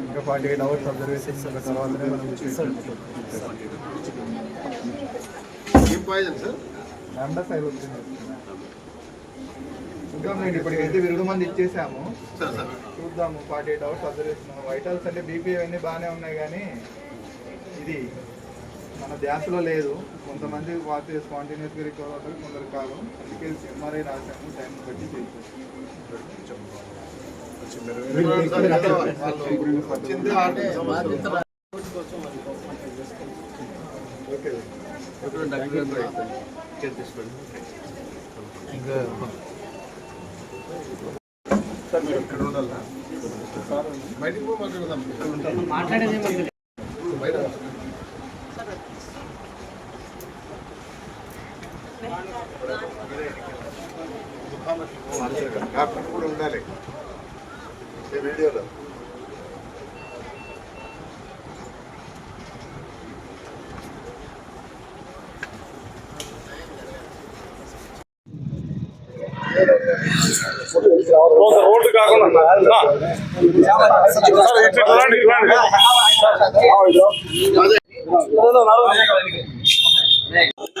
ఇంకా forty eight hours observation తర్వాతనే మనం ఏం పాయిజన్ సార్ లాండా ఫైవ్ వచ్చింది. చూద్దాం నేను ఇప్పటికైతే విరుడు మంది ఇచ్చేసాము. సార్ సార్ చూద్దాము forty eight hours observation vitals అంటే బీపీ అవన్నీ బాగానే ఉన్నాయి కానీ ఇది మన ధ్యాసలో లేదు. కొంతమంది వాటి స్పాంటేనియస్గా రికవర్ అవుతారు కొందరు కాదు. అందుకే ఎంఆర్ఐ రాశాము టైం బట్టి మాట్లాడేది వచ్చింది ఆరు సంవత్సరాలు. ఓకే సార్ మీరు ఇక్కడ ఉండాలా బయటికి పో మాట్లాడదాం బయట డాక్టర్ కూడా ఉండాలి ఈ వీడియోలో రోడ్డు కాకుండా సార్ ఇట్లా రండి ఇట్లా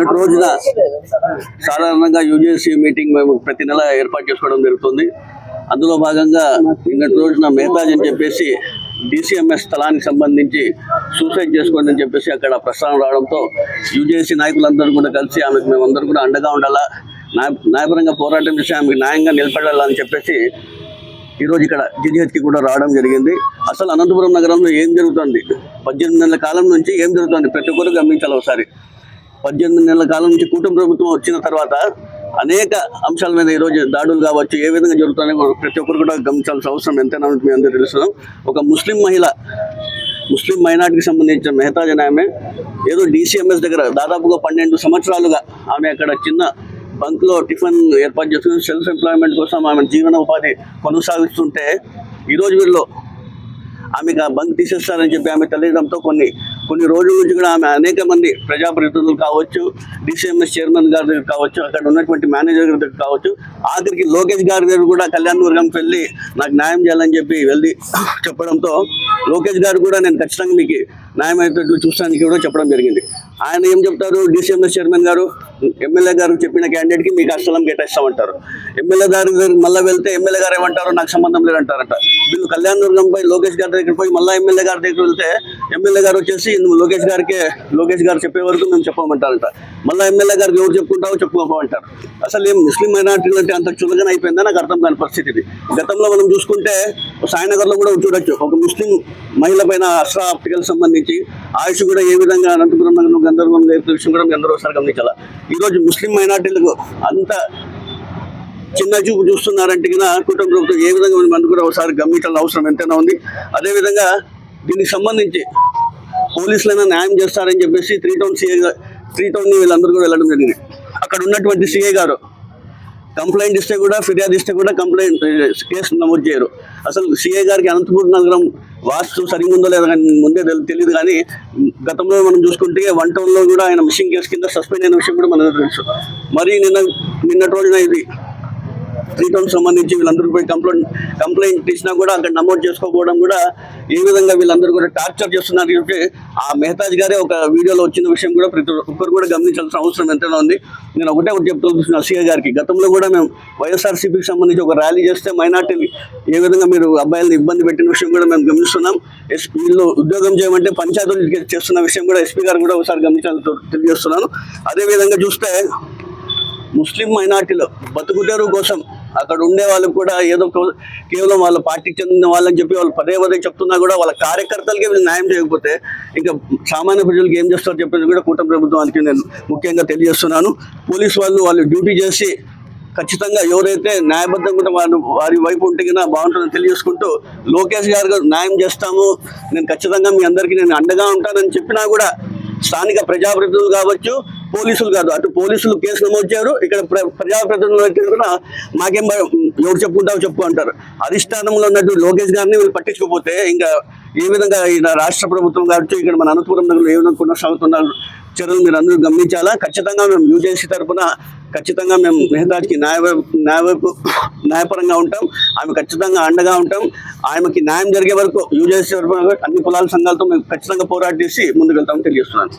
నిన్నటి రోజున సాధారణంగా యూజీసీ మీటింగ్ మేము ప్రతి నెల ఏర్పాటు చేసుకోవడం జరుగుతుంది. అందులో భాగంగా నిన్నటి రోజున మెహతాజ్ అని చెప్పేసి డిసిఎంఎస్ స్థలానికి సంబంధించి సూసైడ్ చేసుకోండి అని చెప్పేసి అక్కడ ప్రస్తావన రావడంతో యూజేసీ నాయకులందరూ కూడా కలిసి ఆమెకు మేమందరూ కూడా అండగా ఉండాలా న్యాయ న్యాయపరంగా పోరాటం చేసి ఆమెకు న్యాయంగా నిలబడాలని చెప్పేసి ఈరోజు ఇక్కడ జీజీహెచ్కి కూడా రావడం జరిగింది. అసలు అనంతపురం నగరంలో ఏం జరుగుతుంది? పద్దెనిమిది నెలల కాలం నుంచి ఏం జరుగుతుంది? ప్రతి ఒక్కరు గమనించాలి ఒకసారి. పద్దెనిమిది నెలల కాలం నుంచి కూటమి ప్రభుత్వం వచ్చిన తర్వాత అనేక అంశాల మీద ఈరోజు దాడులు కావచ్చు ఏ విధంగా జరుగుతున్నాయో ప్రతి ఒక్కరు కూడా గమనించాల్సిన అవసరం ఎంతైనా మీ అందరూ తెలుస్తున్నాం. ఒక ముస్లిం మహిళ ముస్లిం మైనార్టీకి సంబంధించిన మెహతాజ్ అనే ఆమె ఏదో డీసీఎంఎస్ దగ్గర దాదాపుగా పన్నెండు సంవత్సరాలుగా ఆమె అక్కడ చిన్న బంక్లో టిఫిన్ ఏర్పాటు చేసుకుని సెల్ఫ్ ఎంప్లాయ్మెంట్ కోసం ఆమె జీవన ఉపాధి కొనసాగిస్తుంటే ఈరోజు వీళ్ళు ఆమెకు ఆ బంక్ తీసేస్తారని చెప్పి ఆమె తెలియడంతో కొన్ని కొన్ని రోజుల నుంచి కూడా ఆమె అనేక మంది ప్రజాప్రతినిధులు కావచ్చు డిసిఎంఎస్ చైర్మన్ గారి దగ్గర కావచ్చు అక్కడ ఉన్నటువంటి మేనేజర్ గారి దగ్గర కావచ్చు ఆఖరికి లోకేష్ గారి దగ్గర కూడా కళ్యాణ్ వర్గంకి వెళ్ళి నాకు న్యాయం చేయాలని చెప్పి వెళ్ళి చెప్పడంతో లోకేష్ గారు కూడా నేను ఖచ్చితంగా మీకు న్యాయమైనటువంటి చూస్తానికి కూడా చెప్పడం జరిగింది. ఆయన ఏం చెప్తారు? డిసిఎంఎస్ చైర్మన్ గారు ఎమ్మెల్యే గారు చెప్పిన క్యాండిడేట్కి మీకు ఆ స్థలం కేటాయిస్తామంటారు. ఎమ్మెల్యే గారి దగ్గర మళ్ళీ వెళ్తే ఎమ్మెల్యే గారు ఏమంటారు? నాకు సంబంధం లేదంటారట. వీళ్ళు కళ్యాణ్ పోయి లోకేష్ గారి దగ్గర పోయి మళ్ళీ ఎమ్మెల్యే గారి దగ్గర వెళ్తే ఎమ్మెల్యే గారు వచ్చేసి నువ్వు లోకేష్ గారికి లోకేష్ గారు చెప్పే వరకు మేము చెప్పమంటారంట. మళ్ళీ ఎమ్మెల్యే గారికి ఎవరు చెప్పుకుంటావో చెప్పుకోమంటారు అసలు ఏం ముస్లిం మైనార్టీలు అంటే అంత చులకన అయిపోయిందా? నాకు అర్థం కాని పరిస్థితి ఇది. గతంలో మనం చూసుకుంటే సాయినగర్లో కూడా చూడొచ్చు. ఒక ముస్లిం మహిళ పైన అస్రా ఆప్టికల్ సంబంధించి ఆయుష్ కూడా ఏ విధంగా అనంతపురం గందరగోళం రేపు విషయం కూడా ఎందరో ఒకసారి గమనించాల? ఈరోజు ముస్లిం మైనార్టీలకు అంత చిన్న చూపు చూస్తున్నారంటే కింద కుటుంబ ప్రభుత్వం ఏ విధంగా మనం కూడా ఒకసారి గమనించాల్సిన అవసరం ఎంతైనా ఉంది. అదేవిధంగా దీనికి సంబంధించి పోలీసులైనా న్యాయం చేస్తారని చెప్పేసి three town CI three town వీళ్ళందరూ కూడా వెళ్ళడం జరిగింది. అక్కడ ఉన్నటువంటి సిఐ గారు కంప్లైంట్ ఇస్తే కూడా ఫిర్యాదు ఇస్తే కూడా కంప్లైంట్ కేసు నమోదు చేయరు. అసలు సిఐ గారికి అనంతపురం నగరం వాస్తు సరిగ్గా ఉందో లేదో కానీ ముందే తెలి- తెలియదు కానీ గతంలో మనం చూసుకుంటే వన్ టౌన్లో కూడా ఆయన మిషింగ్ కేసు కింద సస్పెండ్ అయిన విషయం కూడా మనకు తెలుసు. మరి నిన్న నిన్నటి రోజున ఇది త్రీ సంబంధించి వీళ్ళందరూ పోయి కంప్లైంట్ కంప్లైంట్ ఇచ్చినా కూడా అక్కడ నమోదు చేసుకోకపోవడం కూడా ఏ విధంగా వీళ్ళందరూ కూడా టార్చర్ చేస్తున్నారు చెప్పి ఆ మెహతాజ్ గారే ఒక వీడియోలో వచ్చిన విషయం కూడా ప్రతి ఒక్కరు కూడా గమనించాల్సిన అవసరం ఎంతైనా ఉంది. నేను ఒకటే ఒకటి చెప్తున్నాను సీఏ గారికి. గతంలో కూడా మేము వైఎస్ఆర్సీపీకి సంబంధించి ఒక ర్యాలీ చేస్తే మైనార్టీలు ఏ విధంగా మీరు అబ్బాయిలను ఇబ్బంది పెట్టిన విషయం కూడా మేము గమనిస్తున్నాం. ఎస్ వీళ్ళు ఉద్యోగం చేయమంటే పంచాయతీలు చేస్తున్న విషయం కూడా ఎస్పీ గారు కూడా ఒకసారి గమనించాలని తెలియజేస్తున్నాను. అదేవిధంగా చూస్తే ముస్లిం మైనార్టీలు బతుకుదేరు కోసం అక్కడ ఉండే వాళ్ళకు కూడా ఏదో కేవలం వాళ్ళ పార్టీకి చెందిన వాళ్ళని చెప్పి వాళ్ళు పదే పదే చెప్తున్నా కూడా వాళ్ళ కార్యకర్తలకి వీళ్ళు న్యాయం చేయకపోతే ఇంకా సామాన్య ప్రజలకు ఏం చేస్తారో చెప్పేది కూడా కూటమి ప్రభుత్వానికి నేను ముఖ్యంగా తెలియజేస్తున్నాను. పోలీసు వాళ్ళు వాళ్ళు డ్యూటీ చేసి ఖచ్చితంగా ఎవరైతే న్యాయబద్ధంగా వారి వారి వైపు ఉంటే కన్నా బాగుంటుందని తెలియజేసుకుంటూ లోకేష్ గారు న్యాయం చేస్తాము. నేను ఖచ్చితంగా మీ అందరికీ నేను అండగా ఉంటానని చెప్పినా కూడా స్థానిక ప్రజాప్రతినిధులు కావచ్చు పోలీసులు కాదు. అటు పోలీసులు కేసు నమోదు చేయరు. ఇక్కడ ప్ర- ప్రజాప్రతినిధులు కూడా మాకేం ఎవరు చెప్పుకుంటావు చెప్పు అంటారు. అధిష్టానంలో ఉన్నట్టు లోకేష్ గారిని వీళ్ళు పట్టించుకోపోతే ఇంకా ఏ విధంగా ఈయన రాష్ట్ర ప్రభుత్వం కావచ్చు ఇక్కడ మన అనంతపురం నగరంలో ఏ విధంగా కొనసాగుతున్నారు చర్యలు మీరు అందరూ గమనించాలా? ఖచ్చితంగా మేము యూజేసీ తరఫున ఖచ్చితంగా మేము మెహతాజ్కి న్యాయ న్యాయవైపు న్యాయపరంగా ఉంటాం. ఆమె ఖచ్చితంగా అండగా ఉంటాం. ఆమెకి న్యాయం జరిగే వరకు యూజేసీ తరఫున అన్ని కులాల సంఘాలతో మేము ఖచ్చితంగా పోరాటేసి ముందుకు వెళ్తామని తెలియజేస్తున్నాను.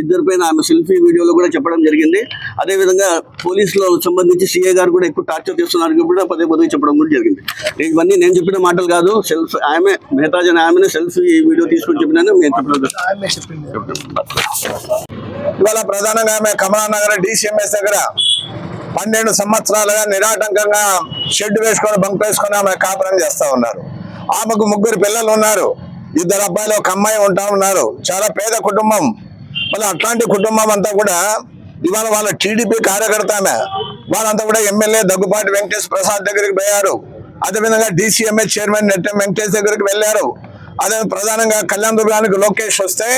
ఇద్దరి పైన ఆమె సెల్ఫీ వీడియోలో కూడా చెప్పడం జరిగింది. అదే విధంగా పోలీసులో సంబంధించి సీఏ గారు కూడా ఎక్కువ టార్చర్ చేస్తున్నారు కూడా పదే పదే చెప్పడం కూడా జరిగింది. ఇవన్నీ నేను చెప్పిన మాటలు కాదు. సెల్ఫ్ ఆమె మెహతాజ్ అనే ఆమెనే సెల్ఫీ వీడియో తీసుకొని చెప్పినాను మేము చెప్పలేదు ఇవాళ ప్రధానంగా ఆమె కమలానగర్ డిసిఎంఎస్ దగ్గర పన్నెండు సంవత్సరాలుగా నిరాటంకంగా షెడ్ వేసుకొని బంక్ వేసుకొని ఆమె కాపురం చేస్తూ ఉన్నారు. ఆమెకు ముగ్గురు పిల్లలు ఉన్నారు. ఇద్దరు అబ్బాయిలు ఒక అమ్మాయి ఉంటా ఉన్నారు. చాలా పేద కుటుంబం. మళ్ళీ అట్లాంటి కుటుంబం అంతా కూడా ఇవాళ వాళ్ళ టీడీపీ కార్యకర్త ఆమె. వాళ్ళంతా కూడా ఎమ్మెల్యే దగ్గుపాటి వెంకటేష్ ప్రసాద్ దగ్గరికి పోయారు. అదేవిధంగా డిసిఎంఏ చైర్మన్ నెట్టం వెంకటేష్ దగ్గరికి వెళ్ళారు. అదే ప్రధానంగా కళ్యాణ్ దుర్గానికి లోకేష్ వస్తే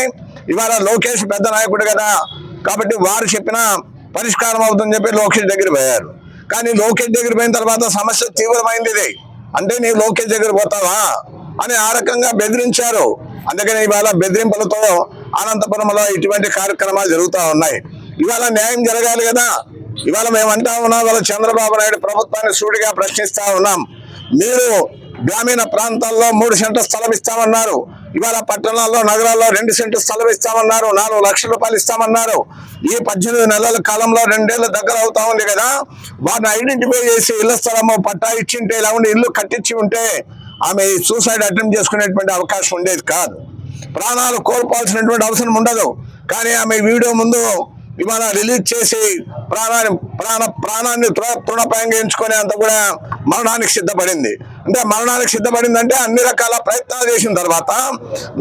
ఇవాళ లోకేష్ పెద్ద నాయకుడు కదా. కాబట్టి వారు చెప్పిన పరిష్కారం అవుతుందని చెప్పి లోకేష్ దగ్గర పోయారు. కానీ లోకేష్ దగ్గర పోయిన తర్వాత సమస్య తీవ్రమైంది ఇది. అంటే నీ లోకేష్ దగ్గర పోతావా? అని ఆ రకంగా బెదిరించారు. అందుకని ఇవాళ బెదిరింపులతో అనంతపురంలో ఇటువంటి కార్యక్రమాలు జరుగుతూ ఉన్నాయి. ఇవాళ న్యాయం జరగాలి కదా. ఇవాళ మేము అంటా ఉన్నాం వాళ్ళ చంద్రబాబు నాయుడు ప్రభుత్వాన్ని సూటిగా ప్రశ్నిస్తా ఉన్నాం. మీరు గ్రామీణ ప్రాంతాల్లో మూడు సెంటర్ స్థలం ఇస్తామన్నారు. ఇవాళ పట్టణాల్లో నగరాల్లో రెండు సెంటు స్థలం ఇస్తామన్నారు నాలుగు లక్షల రూపాయలు ఇస్తామన్నారు. ఈ పద్దెనిమిది నెలల కాలంలో రెండేళ్ళ దగ్గర అవుతా ఉంది కదా. వారిని ఐడెంటిఫై చేసి ఇళ్ళ స్థలము పట్టా ఇచ్చింటే ఇలా ఉండి ఇల్లు కట్టించి ఉంటే ఆమె సూసైడ్ అటెంప్ట్ చేసుకునేటువంటి అవకాశం ఉండేది కాదు. ప్రాణాలు కోల్పోవాల్సినటువంటి అవసరం ఉండదు. కానీ ఆమె వీడియో ముందు ఇవాళ రిలీజ్ చేసి ప్రాణాన్ని ప్రాణ ప్రాణాన్ని తృణపయంగా ఎంచుకునే అంత కూడా మరణానికి సిద్ధపడింది. అంటే మరణానికి సిద్ధపడిందంటే అన్ని రకాల ప్రయత్నాలు చేసిన తర్వాత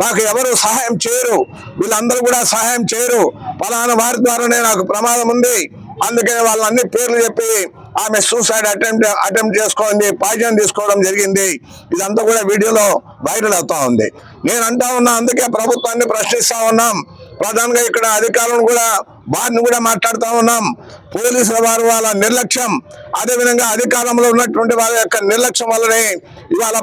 నాకు ఎవరు సహాయం చేయరు. వీళ్ళందరూ కూడా సహాయం చేయరు. ఫలానా వారి ద్వారానే నాకు ప్రమాదం ఉంది. అందుకే వాళ్ళన్ని పేర్లు చెప్పి ఆమె సూసైడ్ అటెంప్ట్ అటెంప్ట్ చేసుకోండి పాయిజన్ తీసుకోవడం జరిగింది. ఇదంతా కూడా వీడియోలో వైరల్ అవుతా ఉంది. నేను అంటా ఉన్నా అందుకే ప్రభుత్వాన్ని ప్రశ్నిస్తా ఉన్నాం. ప్రధానంగా ఇక్కడ అధికారులను కూడా వారిని కూడా మాట్లాడుతూ ఉన్నాం. పోలీసుల వారు వాళ్ళ నిర్లక్ష్యం. అదేవిధంగా అధికారంలో ఉన్నటువంటి వాళ్ళ యొక్క నిర్లక్ష్యం వల్లనే ఇవాళ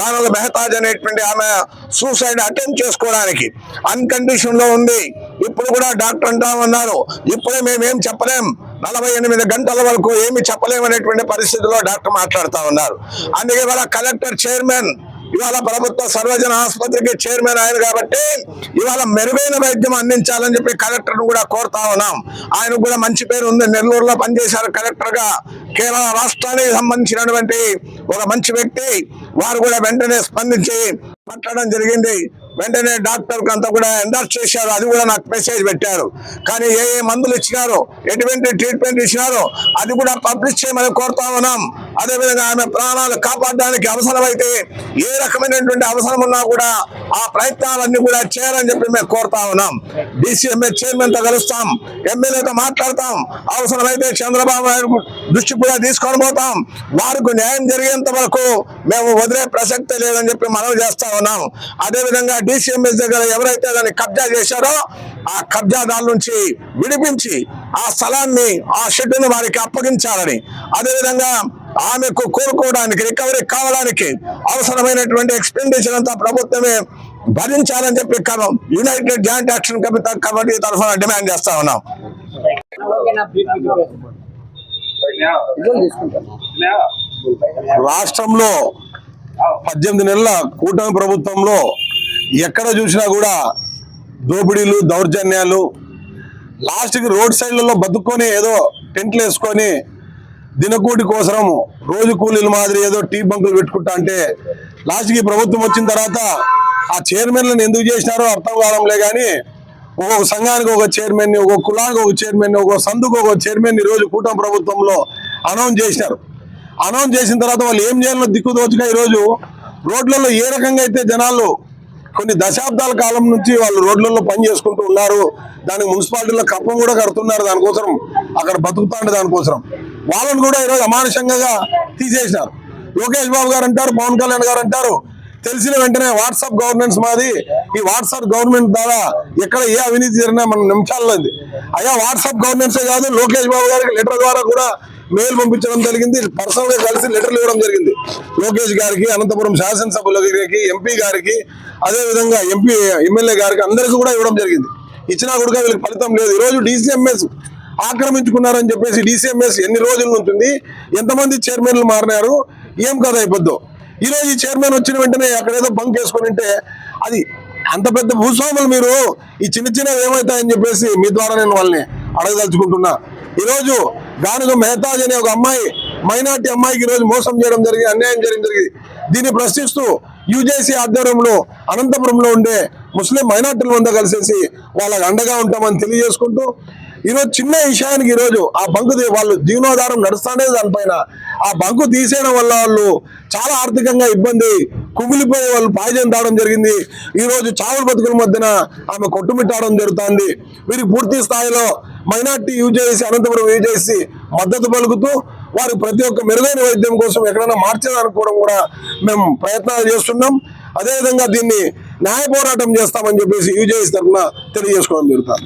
గానల మెహతాజ్ అనేటువంటి ఆమె సూసైడ్ అటెంప్ట్ చేసుకోవడానికి అన్కండిషన్లో ఉంది. ఇప్పుడు కూడా డాక్టర్ అంటా ఉన్నారు. ఇప్పుడే మేమేం చెప్పలేం. నలభై ఎనిమిది గంటల వరకు ఏమి చెప్పలేమనేటువంటి పరిస్థితిలో డాక్టర్ మాట్లాడుతూ ఉన్నారు. అందుకే వాళ్ళ కలెక్టర్ చైర్మన్ ఇవాళ ప్రభుత్వ సర్వజన ఆసుపత్రికి చైర్మన్ ఆయన కాబట్టి ఇవాళ మెరుగైన వైద్యం అందించాలని చెప్పి కలెక్టర్ కూడా కోరుతా ఉన్నాం. ఆయనకు కూడా మంచి పేరు ఉంది. నెల్లూరులో పనిచేశారు కలెక్టర్గా కేరళ రాష్ట్రానికి సంబంధించినటువంటి ఒక మంచి వ్యక్తి. వారు కూడా వెంటనే స్పందించి పట్టడం జరిగింది. వెంటనే డాక్టర్కి అంతా కూడా ఎండార్స్ చేశారు. అది కూడా నాకు మెసేజ్ పెట్టారు. కానీ ఏ ఏ మందులు ఇచ్చినారో ఎటువంటి ట్రీట్మెంట్ ఇచ్చినారో అది కూడా పబ్లిష్ చేయమని కోరుతా ఉన్నాం. అదేవిధంగా ఆమె ప్రాణాలు కాపాడడానికి అవసరమైతే ఏ రకమైనటువంటి అవసరం ఉన్నా కూడా ఆ ప్రయత్నాలన్నీ కూడా చేయాలని చెప్పి మేము కోరుతా ఉన్నాం. డిసిఎంఏ చైర్మన్తో కలుస్తాం. ఎమ్మెల్యేతో మాట్లాడతాం. అవసరమైతే చంద్రబాబు నాయుడు దృష్టి కూడా తీసుకొని పోతాం. వారికి న్యాయం జరిగేంత వరకు మేము వదిలే ప్రసక్తే లేదని చెప్పి మనవి చేస్తా ఉన్నాం. అదేవిధంగా డిసిఎంఎస్ దగ్గర ఎవరైతే దాన్ని కబ్జా చేశారో ఆ కబ్జాదారుల నుంచి విడిపించి ఆ స్థలాన్ని ఆ షెడ్డును వారికి అప్పగించాలని. అదేవిధంగా ఆమెకు కోరుకోవడానికి రికవరీ కావడానికి అవసరమైనటువంటి ఎక్స్పెండిచర్ అంతా ప్రభుత్వమే భరించాలని చెప్పి united joint action committee committee తరఫున డిమాండ్ చేస్తా ఉన్నాం. రాష్ట్రంలో పద్దెనిమిది నెలల కూటమి ప్రభుత్వంలో ఎక్కడ చూసినా కూడా దోపిడీలు దౌర్జన్యాలు లాస్ట్కి రోడ్ సైడ్లలో బతుక్కొని ఏదో టెంట్లు వేసుకొని దినకూటి కోసం రోజు కూలీల మాదిరి ఏదో టీ బంకులు పెట్టుకుంటా అంటే లాస్ట్కి ప్రభుత్వం వచ్చిన తర్వాత ఆ చైర్మన్లను ఎందుకు చేసినారో అర్థం కావడంలే కానీ ఒక్కొక్క సంఘానికి ఒక చైర్మన్ని ఒక్కొక్క కులానికి ఒక చైర్మన్ ఒక్కొక్క సందుకు ఒక చైర్మన్ ఈరోజు రోజు కూటమి ప్రభుత్వంలో అనౌన్స్ చేసినారు. అనౌన్స్ చేసిన తర్వాత వాళ్ళు ఏం చేయాలో దిక్కుదోచుగా ఈరోజు రోడ్లలో ఏ రకంగా అయితే జనాలు కొన్ని దశాబ్దాల కాలం నుంచి వాళ్ళు రోడ్లలో పని చేసుకుంటూ ఉన్నారు. దానికి మున్సిపాలిటీలో కప్పం కూడా కడుతున్నారు దానికోసం. అక్కడ బతుకుతాండే దానికోసం. వాళ్ళని కూడా ఈరోజు అమానుషంగా తీసేసినారు. లోకేష్ బాబు గారు అంటారు పవన్ కళ్యాణ్ గారు అంటారు. తెలిసిన వెంటనే వాట్సాప్ గవర్నెన్స్ మాది. ఈ వాట్సాప్ గవర్నమెంట్ ద్వారా ఎక్కడ ఏ అవినీతి జరిగినా మన నిమిషాల్లో అయ్యా వాట్సాప్ గవర్నెన్సే కాదు లోకేష్ బాబు గారికి లెటర్ ద్వారా కూడా మెయిల్ పంపించడం జరిగింది. పర్సనల్గా కలిసి లెటర్లు ఇవ్వడం జరిగింది. లోకేష్ గారికి అనంతపురం శాసనసభ్యుల ఎంపీ గారికి అదే విధంగా ఎంపీ ఎమ్మెల్యే గారికి అందరికీ కూడా ఇవ్వడం జరిగింది. ఇచ్చినా కూడా వీళ్ళకి ఫలితం లేదు. ఈ రోజు డిసిఎంఎస్ ఆక్రమించుకున్నారని చెప్పేసి డిసిఎంఎస్ ఎన్ని రోజుల ఉంటుంది ఎంతమంది చైర్మన్లు మారినారు ఏం కథ అయిపోద్దో. ఈ రోజు ఈ చైర్మన్ వచ్చిన వెంటనే అక్కడ ఏదో బంక్ వేసుకొని ఉంటే అది అంత పెద్ద భూస్వాములు మీరు. ఈ చిన్న చిన్నవి ఏమవుతాయని చెప్పేసి మీ ద్వారా నేను వాళ్ళని అడగదలుచుకుంటున్నా. ఈరోజు గానుగ మెహతాజ్ అనే ఒక అమ్మాయి మైనార్టీ అమ్మాయికి ఈ రోజు మోసం చేయడం జరిగింది అన్యాయం చేయడం జరిగింది. దీన్ని ప్రశ్నిస్తూ యూజేసీ ఆధ్వర్యంలో అనంతపురంలో ఉండే ముస్లిం మైనార్టీలు ఉందా కలిసేసి వాళ్ళకి అండగా ఉంటామని తెలియజేసుకుంటూ ఈరోజు చిన్న విషయానికి ఈరోజు ఆ బంకు వాళ్ళు జీవనోధారం నడుస్తానే దానిపైన. ఆ బంకు తీసేయడం వల్ల వాళ్ళు చాలా ఆర్థికంగా ఇబ్బంది కుమిలిపోయి వాళ్ళు పాయిజన్ తాగడం జరిగింది. ఈ రోజు చావుల బతుకుల మధ్యన ఆమె కొట్టుమిట్టాడడం జరుగుతుంది. వీరికి పూర్తి స్థాయిలో మైనార్టీ యూజ్ చేసి అనంతపురం యూజ్ చేసి మద్దతు పలుకుతూ వారు ప్రతి ఒక్క మెరుగైన వైద్యం కోసం ఎక్కడైనా మార్చేదనుకోవడం కూడా మేము ప్రయత్నాలు చేస్తున్నాం. అదేవిధంగా దీన్ని న్యాయ పోరాటం చేస్తామని చెప్పేసి యూజేసి తరఫున తెలియజేసుకోవడం జరుగుతుంది.